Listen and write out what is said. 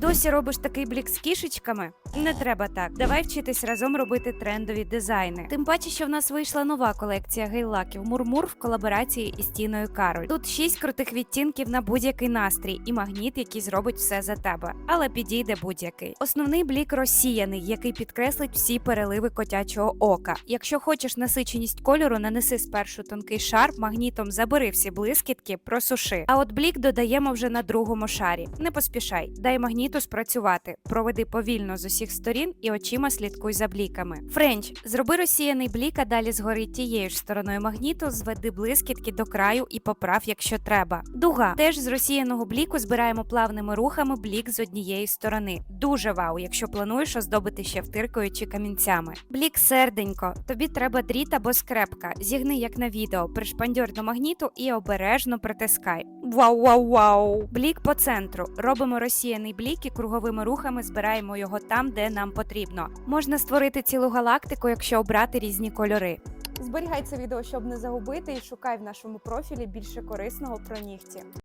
Досі робиш такий блік з кішечками? Не треба так. Давай вчитись разом робити трендові дизайни. Тим паче, що в нас вийшла нова колекція гейлаків Мурмур в колаборації із Тіною Кароль. Тут шість крутих відтінків на будь-який настрій і магніт, який зробить все за тебе, але підійде будь-який. Основний блік розсіяний, який підкреслить всі переливи котячого ока. Якщо хочеш насиченість кольору, нанеси спершу тонкий шар, магнітом забери всі блискітки, просуши. А от блік додаємо вже на другому шарі. Не поспішай, дай магніту спрацювати. Проведи повільно з усіх сторін і очима слідкуй за бліками. Френч, зроби розсіяний блік, а далі згори тією ж стороною магніту, зведи блискітки до краю і поправ, якщо треба. Дуга теж з розсіяного бліку збираємо плавними рухами блік з однієї сторони. Дуже вау, якщо плануєш оздобити ще втиркою чи камінцями. Блік серденько. Тобі треба дріт або скрепка. Зігни як на відео, пришпандьор до магніту і обережно притискай. Вау, вау, вау! Блік по центру. Робимо розсіяний блік і круговими рухами збираємо його там, де нам потрібно. Можна створити цілу галактику, якщо обрати різні кольори. Зберігай це відео, щоб не загубити, і шукай в нашому профілі більше корисного про нігті.